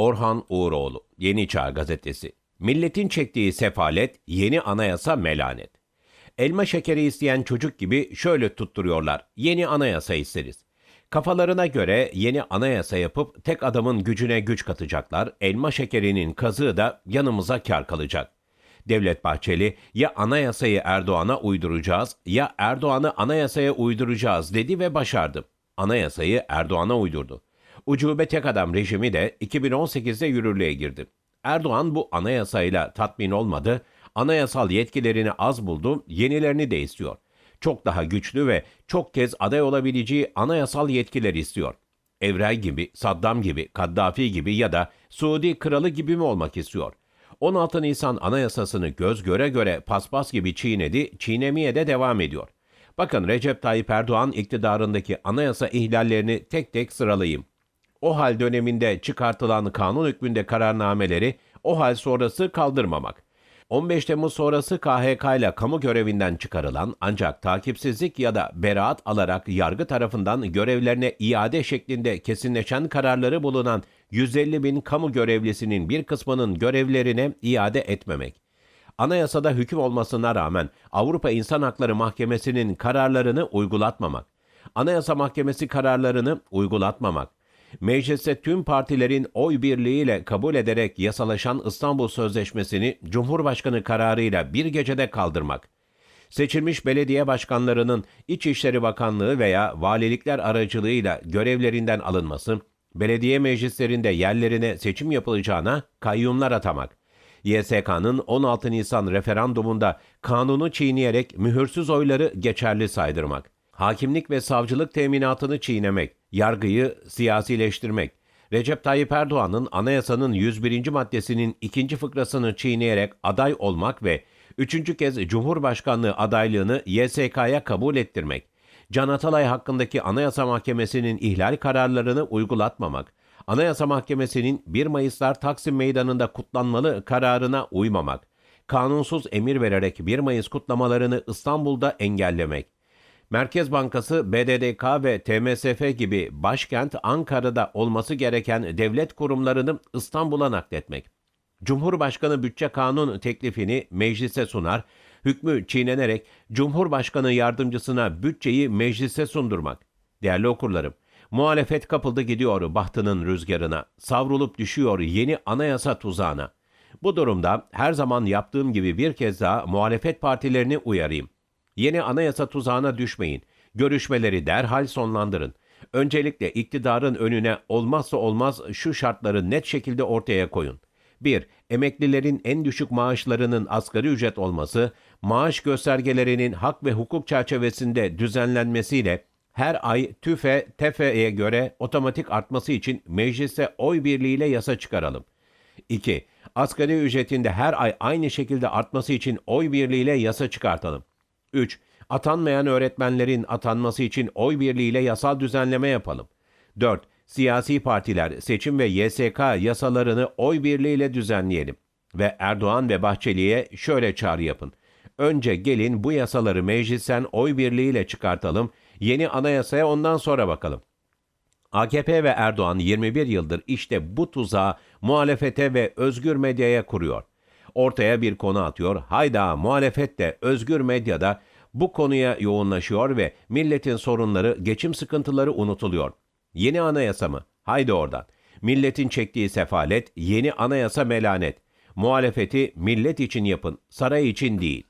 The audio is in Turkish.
Orhan Uğuroğlu, Yeni Çağ Gazetesi. Milletin çektiği sefalet, yeni anayasa melanet. Elma şekeri isteyen çocuk gibi şöyle tutturuyorlar. Yeni anayasa isteriz. Kafalarına göre yeni anayasa yapıp tek adamın gücüne güç katacaklar. Elma şekerinin kazığı da yanımıza kar kalacak. Devlet Bahçeli ya anayasayı Erdoğan'a uyduracağız ya Erdoğan'ı anayasaya uyduracağız dedi ve başardı. Anayasayı Erdoğan'a uydurdu. Ucube tek adam rejimi de 2018'de yürürlüğe girdi. Erdoğan bu anayasayla tatmin olmadı, anayasal yetkilerini az buldu, yenilerini de istiyor. Çok daha güçlü ve çok kez aday olabileceği anayasal yetkiler istiyor. Evray gibi, Saddam gibi, Kaddafi gibi ya da Suudi kralı gibi mi olmak istiyor? 16 Nisan anayasasını göz göre göre paspas gibi çiğnedi, çiğnemeye de devam ediyor. Bakın Recep Tayyip Erdoğan iktidarındaki anayasa ihlallerini tek tek sıralayayım. O hal döneminde çıkartılan kanun hükmünde kararnameleri o hal sonrası kaldırmamak. 15 Temmuz sonrası KHK ile kamu görevinden çıkarılan ancak takipsizlik ya da beraat alarak yargı tarafından görevlerine iade şeklinde kesinleşen kararları bulunan 150 bin kamu görevlisinin bir kısmının görevlerine iade etmemek. Anayasada hüküm olmasına rağmen Avrupa İnsan Hakları Mahkemesi'nin kararlarını uygulatmamak. Anayasa Mahkemesi kararlarını uygulatmamak. Mecliste tüm partilerin oy birliğiyle kabul ederek yasalaşan İstanbul Sözleşmesi'ni Cumhurbaşkanı kararıyla bir gecede kaldırmak. Seçilmiş belediye başkanlarının İçişleri Bakanlığı veya valilikler aracılığıyla görevlerinden alınması, belediye meclislerinde yerlerine seçim yapılacağına kayyumlar atamak. YSK'nın 16 Nisan referandumunda kanunu çiğneyerek mühürsüz oyları geçerli saydırmak. Hakimlik ve savcılık teminatını çiğnemek, yargıyı siyasileştirmek. Recep Tayyip Erdoğan'ın anayasanın 101. maddesinin ikinci fıkrasını çiğneyerek aday olmak ve üçüncü kez Cumhurbaşkanlığı adaylığını YSK'ya kabul ettirmek. Can Atalay hakkındaki Anayasa Mahkemesi'nin ihlal kararlarını uygulatmamak. Anayasa Mahkemesi'nin 1 Mayıslar Taksim Meydanı'nda kutlanmalı kararına uymamak. Kanunsuz emir vererek 1 Mayıs kutlamalarını İstanbul'da engellemek. Merkez Bankası, BDDK ve TMSF gibi başkent Ankara'da olması gereken devlet kurumlarını İstanbul'a nakletmek. Cumhurbaşkanı bütçe kanun teklifini meclise sunar, hükmü çiğnenerek Cumhurbaşkanı yardımcısına bütçeyi meclise sundurmak. Değerli okurlarım, muhalefet kapıldı gidiyor bahtının rüzgarına, savrulup düşüyor yeni anayasa tuzağına. Bu durumda her zaman yaptığım gibi bir kez daha muhalefet partilerini uyarayım. Yeni anayasa tuzağına düşmeyin. Görüşmeleri derhal sonlandırın. Öncelikle iktidarın önüne olmazsa olmaz şu şartları net şekilde ortaya koyun. 1. Emeklilerin en düşük maaşlarının asgari ücret olması, maaş göstergelerinin hak ve hukuk çerçevesinde düzenlenmesiyle her ay TÜFE, TEFE'ye göre otomatik artması için meclise oy birliğiyle yasa çıkaralım. 2. Asgari ücretinde her ay aynı şekilde artması için oy birliğiyle yasa çıkartalım. 3. Atanmayan öğretmenlerin atanması için oy birliğiyle yasal düzenleme yapalım. 4. Siyasi partiler seçim ve YSK yasalarını oy birliğiyle düzenleyelim. Ve Erdoğan ve Bahçeli'ye şöyle çağrı yapın. Önce gelin bu yasaları meclisten oy birliğiyle çıkartalım, yeni anayasaya ondan sonra bakalım. AKP ve Erdoğan 21 yıldır işte bu tuzağı muhalefete ve özgür medyaya kuruyor. Ortaya bir konu atıyor, hayda muhalefet de özgür medyada bu konuya yoğunlaşıyor ve milletin sorunları, geçim sıkıntıları unutuluyor. Yeni anayasa mı? Haydi oradan. Milletin çektiği sefalet, yeni anayasa melanet. Muhalefeti millet için yapın, saray için değil.